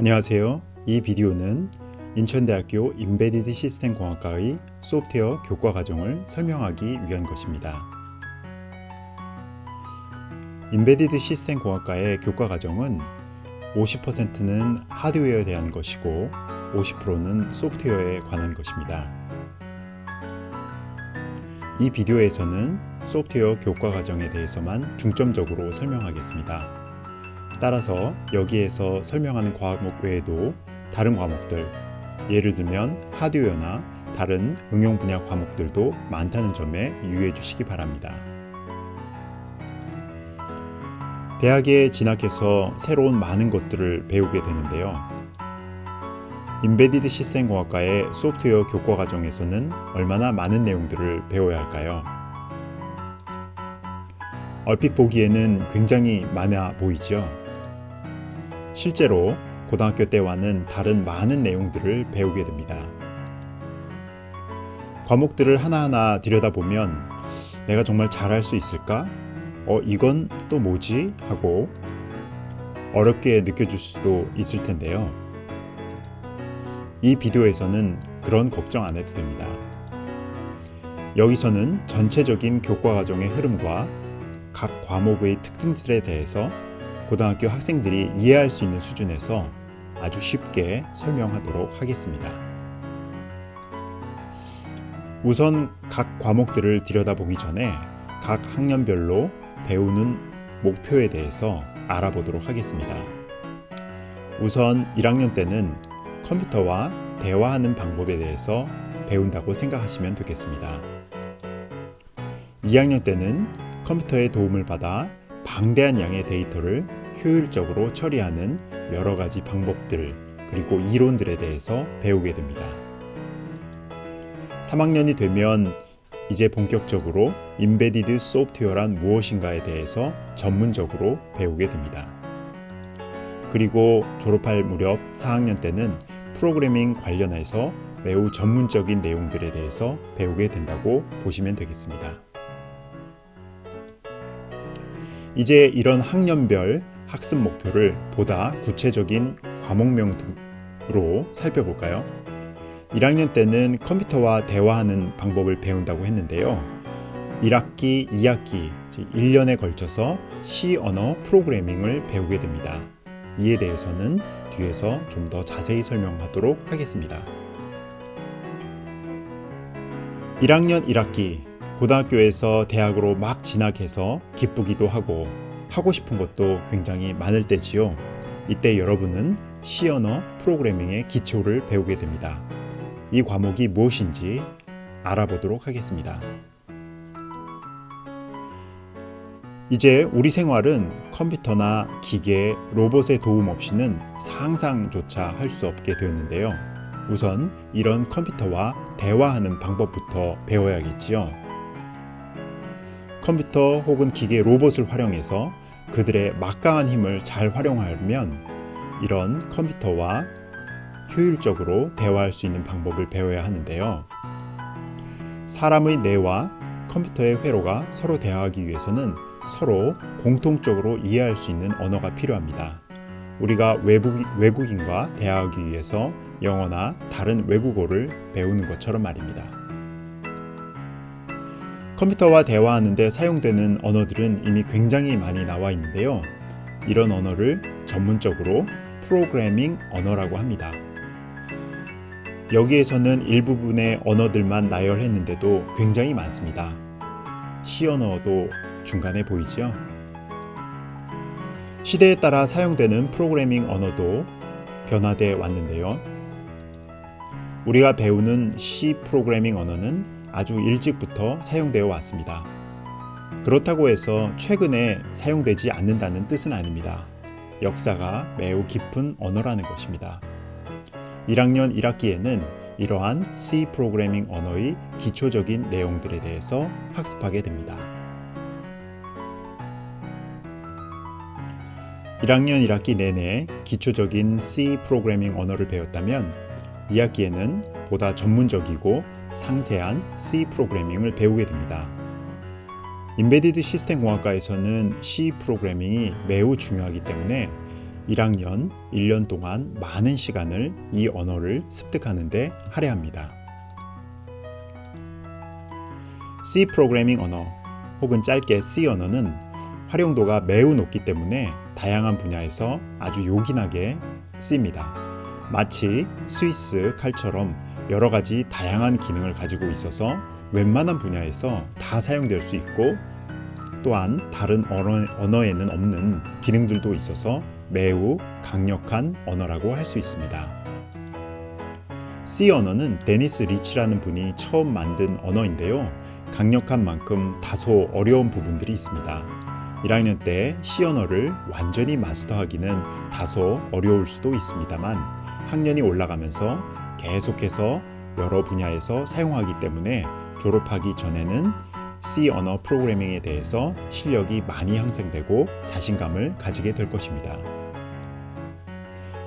안녕하세요. 이 비디오는 인천대학교 인베디드 시스템 공학과의 소프트웨어 교과 과정을 설명하기 위한 것입니다. 인베디드 시스템 공학과의 교과 과정은 50%는 하드웨어에 대한 것이고 50%는 소프트웨어에 관한 것입니다. 이 비디오에서는 소프트웨어 교과 과정에 대해서만 중점적으로 설명하겠습니다. 따라서 여기에서 설명하는 과목 외에도 다른 과목들, 예를 들면 하드웨어나 다른 응용 분야 과목들도 많다는 점에 유의해 주시기 바랍니다. 대학에 진학해서 새로운 많은 것들을 배우게 되는데요. 인베디드 시스템 공학과의 소프트웨어 교과 과정에서는 얼마나 많은 내용들을 배워야 할까요? 얼핏 보기에는 굉장히 많아 보이죠. 실제로 고등학교 때와는 다른 많은 내용들을 배우게 됩니다. 과목들을 하나하나 들여다보면 내가 정말 잘할 수 있을까? 어, 이건 또 뭐지? 하고 어렵게 느껴질 수도 있을 텐데요. 이 비디오에서는 그런 걱정 안 해도 됩니다. 여기서는 전체적인 교과 과정의 흐름과 각 과목의 특징들에 대해서 고등학교 학생들이 이해할 수 있는 수준에서 아주 쉽게 설명하도록 하겠습니다. 우선 각 과목들을 들여다보기 전에 각 학년별로 배우는 목표에 대해서 알아보도록 하겠습니다. 우선 1학년 때는 컴퓨터와 대화하는 방법에 대해서 배운다고 생각하시면 되겠습니다. 2학년 때는 컴퓨터의 도움을 받아 방대한 양의 데이터를 효율적으로 처리하는 여러 가지 방법들 그리고 이론들에 대해서 배우게 됩니다. 3학년이 되면 이제 본격적으로 인베디드 소프트웨어란 무엇인가에 대해서 전문적으로 배우게 됩니다. 그리고 졸업할 무렵 4학년 때는 프로그래밍 관련해서 매우 전문적인 내용들에 대해서 배우게 된다고 보시면 되겠습니다. 이제 이런 학년별 학습 목표를 보다 구체적인 과목명으로 살펴볼까요? 1학년 때는 컴퓨터와 대화하는 방법을 배운다고 했는데요. 1학기, 2학기, 1년에 걸쳐서 C 언어 프로그래밍을 배우게 됩니다. 이에 대해서는 뒤에서 좀 더 자세히 설명하도록 하겠습니다. 1학년 1학기 고등학교에서 대학으로 막 진학해서 기쁘기도 하고 하고 싶은 것도 굉장히 많을 때지요. 이때 여러분은 C 언어 프로그래밍의 기초를 배우게 됩니다. 이 과목이 무엇인지 알아보도록 하겠습니다. 이제 우리 생활은 컴퓨터나 기계, 로봇의 도움 없이는 상상조차 할 수 없게 되었는데요. 우선 이런 컴퓨터와 대화하는 방법부터 배워야겠지요. 컴퓨터 혹은 기계 로봇을 활용해서 그들의 막강한 힘을 잘 활용하려면 이런 컴퓨터와 효율적으로 대화할 수 있는 방법을 배워야 하는데요. 사람의 뇌와 컴퓨터의 회로가 서로 대화하기 위해서는 서로 공통적으로 이해할 수 있는 언어가 필요합니다. 우리가 외국, 외국인과 대화하기 위해서 영어나 다른 외국어를 배우는 것처럼 말입니다. 컴퓨터와 대화하는데 사용되는 언어들은 이미 굉장히 많이 나와 있는데요. 이런 언어를 전문적으로 프로그래밍 언어라고 합니다. 여기에서는 일부분의 언어들만 나열했는데도 굉장히 많습니다. C 언어도 중간에 보이죠? 시대에 따라 사용되는 프로그래밍 언어도 변화돼 왔는데요. 우리가 배우는 C 프로그래밍 언어는 아주 일찍부터 사용되어 왔습니다. 그렇다고 해서 최근에 사용되지 않는다는 뜻은 아닙니다. 역사가 매우 깊은 언어라는 것입니다. 1학년 1학기에는 이러한 C 프로그래밍 언어의 기초적인 내용들에 대해서 학습하게 됩니다. 1학년 1학기 내내 기초적인 C 프로그래밍 언어를 배웠다면 2학기에는 보다 전문적이고 상세한 C 프로그래밍을 배우게 됩니다. 인베디드 시스템 공학과에서는 C 프로그래밍이 매우 중요하기 때문에 1학년 1년 동안 많은 시간을 이 언어를 습득하는데 할애합니다. C 프로그래밍 언어 혹은 짧게 C 언어는 활용도가 매우 높기 때문에 다양한 분야에서 아주 요긴하게 쓰입니다. 마치 스위스 칼처럼 여러 가지 다양한 기능을 가지고 있어서 웬만한 분야에서 다 사용될 수 있고 또한 다른 언어, 언어 에는 없는 기능들도 있어서 매우 강력한 언어라고 할 수 있습니다. C 언어는 데니스 리치라는 분이 처음 만든 언어인데요. 강력한 만큼 다소 어려운 부분들이 있습니다. 1학년 때 C 언어를 완전히 마스터하기는 다소 어려울 수도 있습니다만 학년이 올라가면서 계속해서 여러 분야에서 사용하기 때문에 졸업하기 전에는 C 언어 프로그래밍에 대해서 실력이 많이 향상되고 자신감을 가지게 될 것입니다.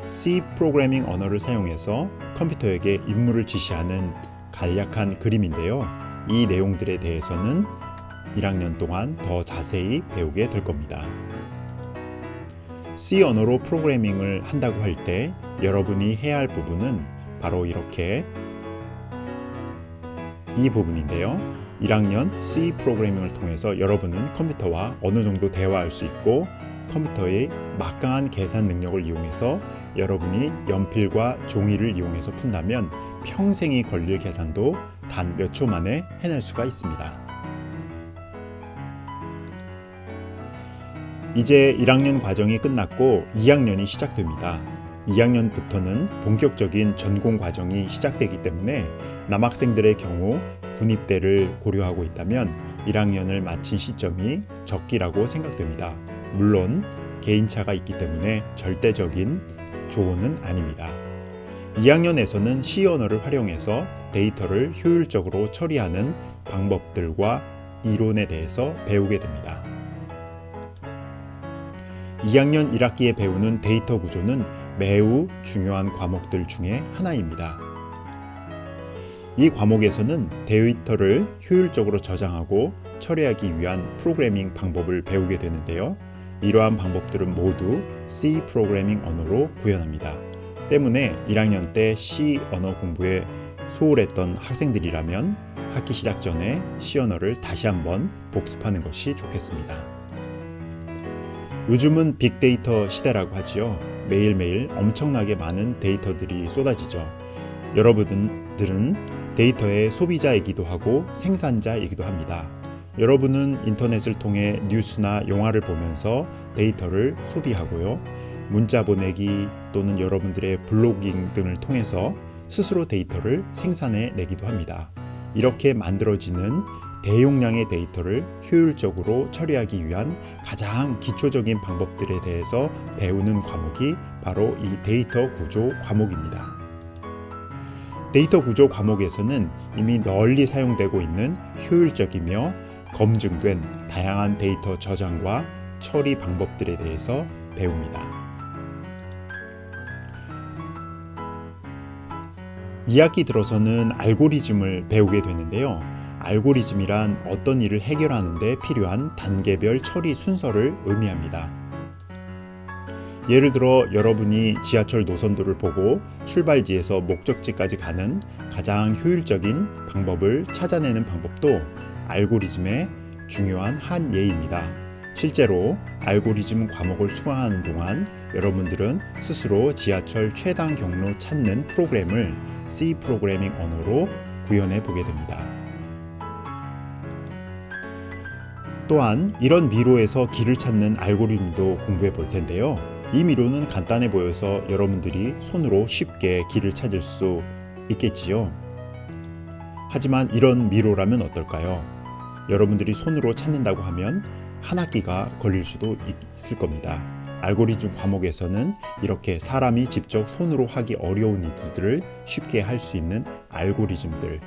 C 프로그래밍 언어를 사용해서 컴퓨터에게 임무를 지시하는 간략한 그림인데요. 이 내용들에 대해서는 1학년 동안 더 자세히 배우게 될 겁니다. C 언어로 프로그래밍을 한다고 할 때 여러분이 해야 할 부분은 바로 이렇게 이 부분인데요. 1학년 C 프로그래밍을 통해서 여러분은 컴퓨터와 어느 정도 대화할 수 있고 컴퓨터의 막강한 계산 능력을 이용해서 여러분이 연필과 종이를 이용해서 푼다면 평생이 걸릴 계산도 단 몇 초 만에 해낼 수가 있습니다. 이제 1학년 과정이 끝났고 2학년이 시작됩니다. 2학년부터는 본격적인 전공 과정이 시작되기 때문에 남학생들의 경우 군입대를 고려하고 있다면 1학년을 마친 시점이 적기라고 생각됩니다. 물론 개인차가 있기 때문에 절대적인 조언은 아닙니다. 2학년에서는 C 언어를 활용해서 데이터를 효율적으로 처리하는 방법들과 이론에 대해서 배우게 됩니다. 2학년 1학기에 배우는 데이터 구조는 매우 중요한 과목들 중에 하나입니다. 이 과목에서는 데이터를 효율적으로 저장하고 처리하기 위한 프로그래밍 방법을 배우게 되는데요. 이러한 방법들은 모두 C 프로그래밍 언어로 구현합니다. 때문에 1학년 때 C 언어 공부에 소홀했던 학생들이라면 학기 시작 전에 C 언어를 다시 한번 복습하는 것이 좋겠습니다. 요즘은 빅데이터 시대라고 하지요. 매일매일 엄청나게 많은 데이터들이 쏟아지죠. 여러분들은 데이터의 소비자이기도 하고 생산자이기도 합니다. 여러분은 인터넷을 통해 뉴스나 영화를 보면서 데이터를 소비하고요. 문자 보내기 또는 여러분들의 블로깅 등을 통해서 스스로 데이터를 생산해 내기도 합니다. 이렇게 만들어지는 대용량의 데이터를 효율적으로 처리하기 위한 가장 기초적인 방법들에 대해서 배우는 과목이 바로 이 데이터 구조 과목입니다. 데이터 구조 과목에서는 이미 널리 사용되고 있는 효율적이며 검증된 다양한 데이터 저장과 처리 방법들에 대해서 배웁니다. 2학기 들어서는 알고리즘을 배우게 되는데요. 알고리즘이란 어떤 일을 해결하는 데 필요한 단계별 처리 순서를 의미합니다. 예를 들어 여러분이 지하철 노선도를 보고 출발지에서 목적지까지 가는 가장 효율적인 방법을 찾아내는 방법도 알고리즘의 중요한 한 예입니다. 실제로 알고리즘 과목을 수강하는 동안 여러분들은 스스로 지하철 최단 경로 찾는 프로그램을 C 프로그래밍 언어로 구현해 보게 됩니다. 또한 이런 미로에서 길을 찾는 알고리즘도 공부해 볼 텐데요. 이 미로는 간단해 보여서 여러분들이 손으로 쉽게 길을 찾을 수 있겠지요. 하지만 이런 미로라면 어떨까요? 여러분들이 손으로 찾는다고 하면 한 학기가 걸릴 수도 있을 겁니다. 알고리즘 과목에서는 이렇게 사람이 직접 손으로 하기 어려운 일들을 쉽게 할 수 있는 알고리즘들,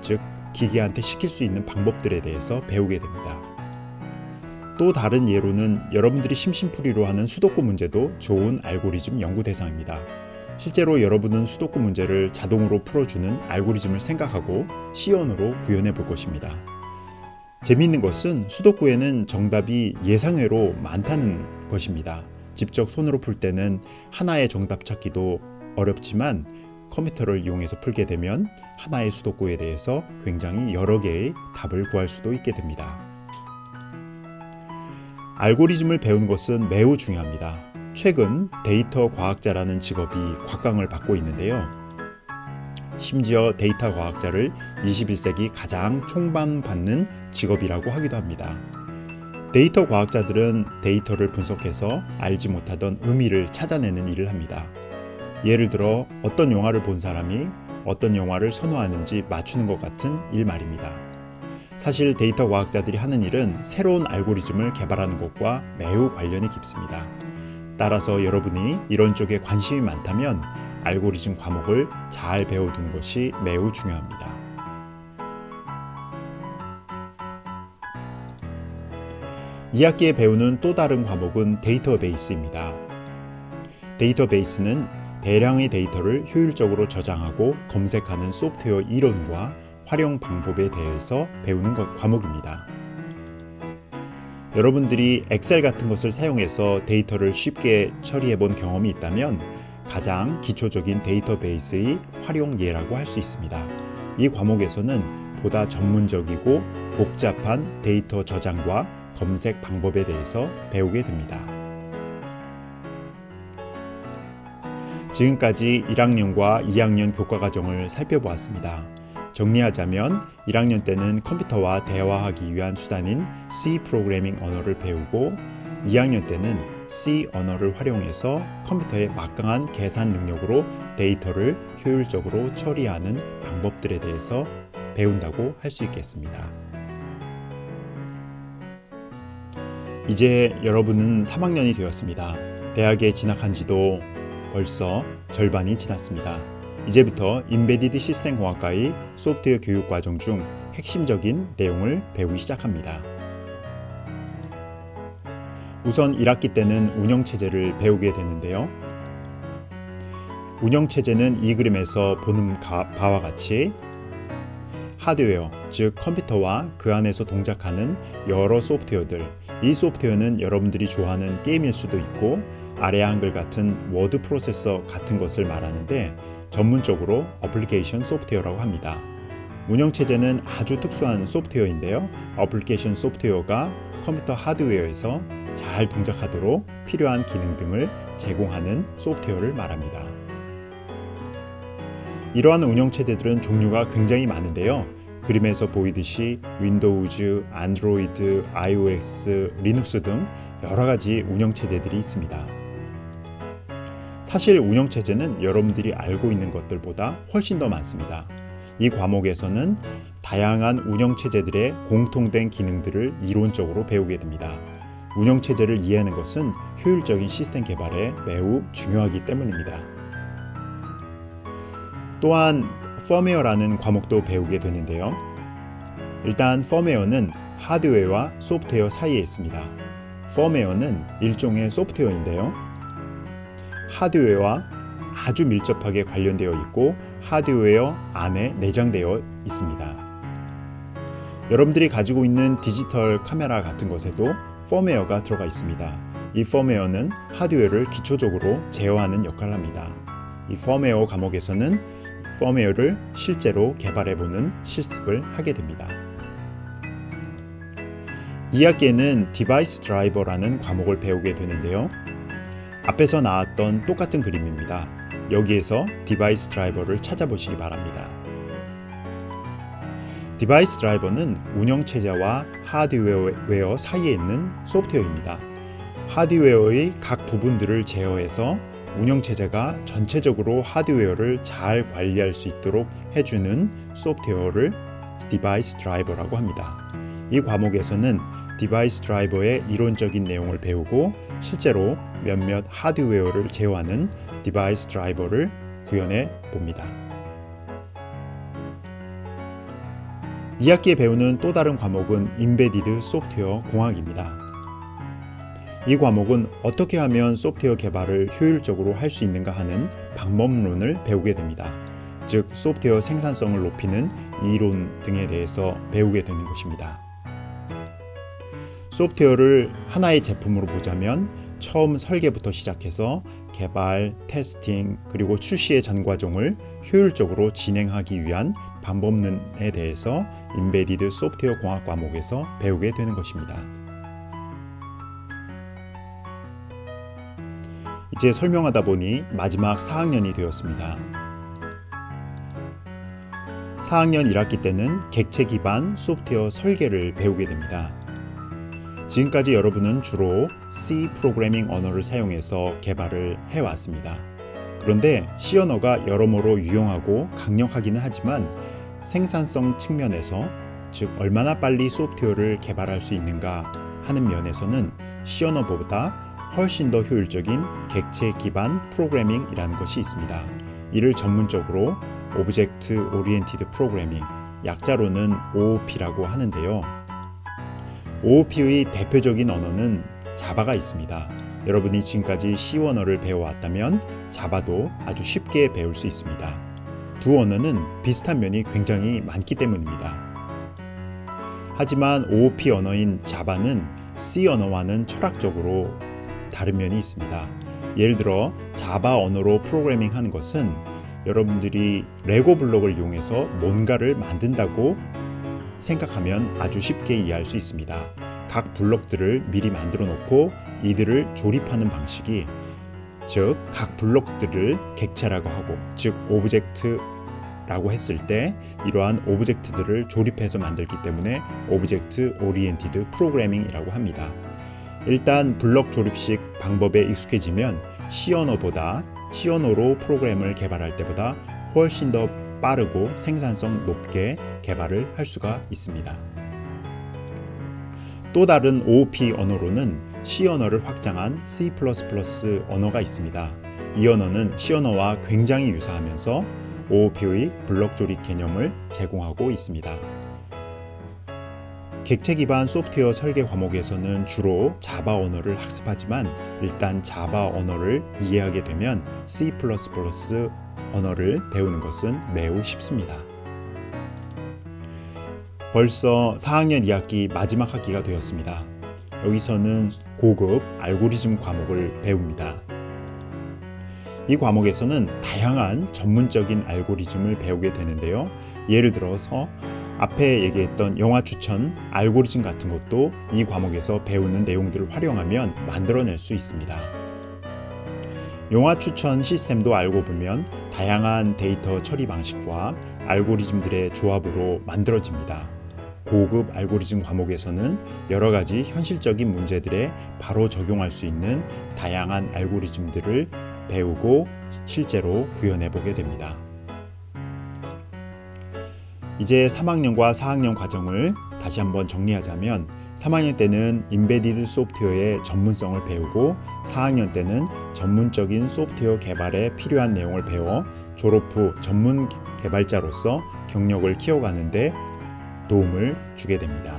즉 기계한테 시킬 수 있는 방법들에 대해서 배우게 됩니다. 또 다른 예로는 여러분들이 심심풀이로 하는 수도권 문제도 좋은 알고리즘 연구 대상입니다. 실제로 여러분은 수도권 문제를 자동으로 풀어주는 알고리즘을 생각하고 C언어로 구현해 볼 것입니다. 재미있는 것은 수도쿠에는 정답이 예상외로 많다는 것입니다. 직접 손으로 풀 때는 하나의 정답 찾기도 어렵지만 컴퓨터를 이용해서 풀게 되면 하나의 수도구에 대해서 굉장히 여러 개의 답을 구할 수도 있게 됩니다. 알고리즘을 배우는 것은 매우 중요합니다. 최근 데이터 과학자라는 직업이 곽강을 받고 있는데요. 심지어 데이터 과학자를 21세기 가장 총방받는 직업이라고 하기도 합니다. 데이터 과학자들은 데이터를 분석해서 알지 못하던 의미를 찾아내는 일을 합니다. 예를 들어 어떤 영화를 본 사람이 어떤 영화를 선호하는지 맞추는 것 같은 일 말입니다. 사실 데이터 과학자들이 하는 일은 새로운 알고리즘을 개발하는 것과 매우 관련이 깊습니다. 따라서 여러분이 이런 쪽에 관심이 많다면 알고리즘 과목을 잘 배워두는 것이 매우 중요합니다. 이 학기에 배우는 또 다른 과목은 데이터베이스입니다. 데이터베이스는 대량의 데이터를 효율적으로 저장하고 검색하는 소프트웨어 이론과 활용 방법에 대해서 배우는 것, 과목입니다. 여러분들이 엑셀 같은 것을 사용해서 데이터를 쉽게 처리해 본 경험이 있다면 가장 기초적인 데이터베이스의 활용 예라고 할 수 있습니다. 이 과목에서는 보다 전문적이고 복잡한 데이터 저장과 검색 방법에 대해서 배우게 됩니다. 지금까지 1학년과 2학년 교과 과정을 살펴보았습니다. 정리하자면 1학년 때는 컴퓨터와 대화하기 위한 수단인 C 프로그래밍 언어를 배우고 2학년 때는 C 언어를 활용해서 컴퓨터의 막강한 계산 능력으로 데이터를 효율적으로 처리하는 방법들에 대해서 배운다고 할 수 있겠습니다. 이제 여러분은 3학년이 되었습니다. 대학에 진학한 지도 벌써 절반이 지났습니다. 이제부터 인베디드 시스템 공학과의 소프트웨어 교육 과정 중 핵심적인 내용을 배우기 시작합니다. 우선 1학기 때는 운영 체제를 배우게 되는데요. 운영 체제는 이 그림에서 보는 바와 같이 하드웨어, 즉 컴퓨터와 그 안에서 동작하는 여러 소프트웨어들. 이 소프트웨어는 여러분들이 좋아하는 게임일 수도 있고 아래 한글 같은 워드 프로세서 같은 것을 말하는데 전문적으로 어플리케이션 소프트웨어라고 합니다. 운영 체제는 아주 특수한 소프트웨어인데요. 어플리케이션 소프트웨어가 컴퓨터 하드웨어에서 잘 동작하도록 필요한 기능 등을 제공하는 소프트웨어를 말합니다. 이러한 운영 체제들은 종류가 굉장히 많은데요. 그림에서 보이듯이 윈도우즈, 안드로이드, iOS, 리눅스 등 여러 가지 운영 체제들이 있습니다. 사실 운영 체제는 여러분들이 알고 있는 것들보다 훨씬 더 많습니다. 이 과목에서는 다양한 운영 체제들의 공통된 기능들을 이론적으로 배우게 됩니다. 운영 체제를 이해하는 것은 효율적인 시스템 개발에 매우 중요하기 때문입니다. 또한 펌웨어라는 과목도 배우게 되는데요. 일단 펌웨어는 하드웨어와 소프트웨어 사이에 있습니다. 펌웨어는 일종의 소프트웨어인데요. 하드웨어와 아주 밀접하게 관련되어 있고 하드웨어 안에 내장되어 있습니다. 여러분들이 가지고 있는 디지털 카메라 같은 것에도 펌웨어가 들어가 있습니다. 이 펌웨어는 하드웨어를 기초적으로 제어하는 역할을 합니다. 이 펌웨어 과목에서는 펌웨어를 실제로 개발해보는 실습을 하게 됩니다. 2학기에는 디바이스 드라이버라는 과목을 배우게 되는데요. 앞에서 나왔던 똑같은 그림입니다. 여기에서 디바이스 드라이버를 찾아보시기 바랍니다. 디바이스 드라이버는 운영 체제와 하드웨어 사이에 있는 소프트웨어입니다. 하드웨어의 각 부분들을 제어해서 운영 체제가 전체적으로 하드웨어를 잘 관리할 수 있도록 해주는 소프트웨어를 디바이스 드라이버라고 합니다. 이 과목에서는 디바이스 드라이버의 이론적인 내용을 배우고 실제로 몇몇 하드웨어를 제어하는 디바이스 드라이버를 구현해 봅니다. 2학기에 배우는 또 다른 과목은 인베디드 소프트웨어 공학입니다. 이 과목은 어떻게 하면 소프트웨어 개발을 효율적으로 할 수 있는가 하는 방법론을 배우게 됩니다. 즉, 소프트웨어 생산성을 높이는 이론 등에 대해서 배우게 되는 것입니다. 소프트웨어를 하나의 제품으로 보자면 처음 설계부터 시작해서 개발, 테스팅, 그리고 출시의 전 과정을 효율적으로 진행하기 위한 방법론에 대해서 인베디드 소프트웨어 공학 과목에서 배우게 되는 것입니다. 이제 설명하다 보니 마지막 4학년이 되었습니다. 4학년 1학기 때는 객체 기반 소프트웨어 설계를 배우게 됩니다. 지금까지 여러분은 주로 C 프로그래밍 언어를 사용해서 개발을 해왔습니다. 그런데 C 언어가 여러모로 유용하고 강력하기는 하지만 생산성 측면에서 즉 얼마나 빨리 소프트웨어를 개발할 수 있는가 하는 면에서는 C 언어보다 훨씬 더 효율적인 객체 기반 프로그래밍이라는 것이 있습니다. 이를 전문적으로 오브젝트 오리엔티드 프로그래밍 약자로는 OOP라고 하는데요. OOP의 대표적인 언어는 자바가 있습니다. 여러분이 지금까지 C 언어를 배워왔다면 자바도 아주 쉽게 배울 수 있습니다. 두 언어는 비슷한 면이 굉장히 많기 때문입니다. 하지만 OOP 언어인 자바는 C 언어와는 철학적으로 다른 면이 있습니다. 예를 들어 자바 언어로 프로그래밍 하는 것은 여러분들이 레고 블록을 이용해서 뭔가를 만든다고 생각하면 아주 쉽게 이해할 수 있습니다. 각 블록들을 미리 만들어 놓고 이들을 조립하는 방식이 즉 각 블록들을 객체라고 하고 즉 오브젝트라고 했을 때 이러한 오브젝트들을 조립해서 만들기 때문에 오브젝트 오리엔티드 프로그래밍이라고 합니다. 일단 블록 조립식 방법에 익숙해지면 C 언어로 프로그램을 개발할 때보다 훨씬 더 빠르고 생산성 높게 개발을 할 수가 있습니다. 또 다른 OOP 언어로는 C 언어를 확장한 C++ 언어가 있습니다. 이 언어는 C 언어와 굉장히 유사하면서 OOP의 블록 조립 개념을 제공하고 있습니다. 객체 기반 소프트웨어 설계 과목에서는 주로 자바 언어를 학습하지만 일단 자바 언어를 이해하게 되면 C++ 언어를 배우는 것은 매우 쉽습니다. 벌써 4학년 2학기 마지막 학기가 되었습니다. 여기서는 고급 알고리즘 과목을 배웁니다. 이 과목에서는 다양한 전문적인 알고리즘을 배우게 되는데요. 예를 들어서 앞에 얘기했던 영화 추천 알고리즘 같은 것도 이 과목에서 배우는 내용들을 활용하면 만들어낼 수 있습니다. 영화 추천 시스템도 알고 보면 다양한 데이터 처리 방식과 알고리즘들의 조합으로 만들어집니다. 고급 알고리즘 과목에서는 여러 가지 현실적인 문제들에 바로 적용할 수 있는 다양한 알고리즘들을 배우고 실제로 구현해 보게 됩니다. 이제 3학년과 4학년 과정을 다시 한번 정리하자면 3학년 때는 인베디드 소프트웨어의 전문성을 배우고 4학년 때는 전문적인 소프트웨어 개발에 필요한 내용을 배워 졸업 후 전문 개발자로서 경력을 키워가는데 도움을 주게 됩니다.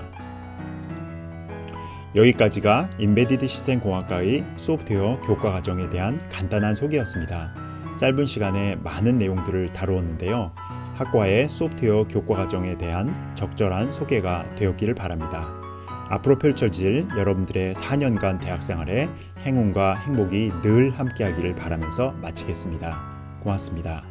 여기까지가 인베디드 시스템공학과의 소프트웨어 교과 과정에 대한 간단한 소개였습니다. 짧은 시간에 많은 내용들을 다루었는데요. 학과의 소프트웨어 교과 과정에 대한 적절한 소개가 되었기를 바랍니다. 앞으로 펼쳐질 여러분들의 4년간 대학 생활에 행운과 행복이 늘 함께하기를 바라면서 마치겠습니다. 고맙습니다.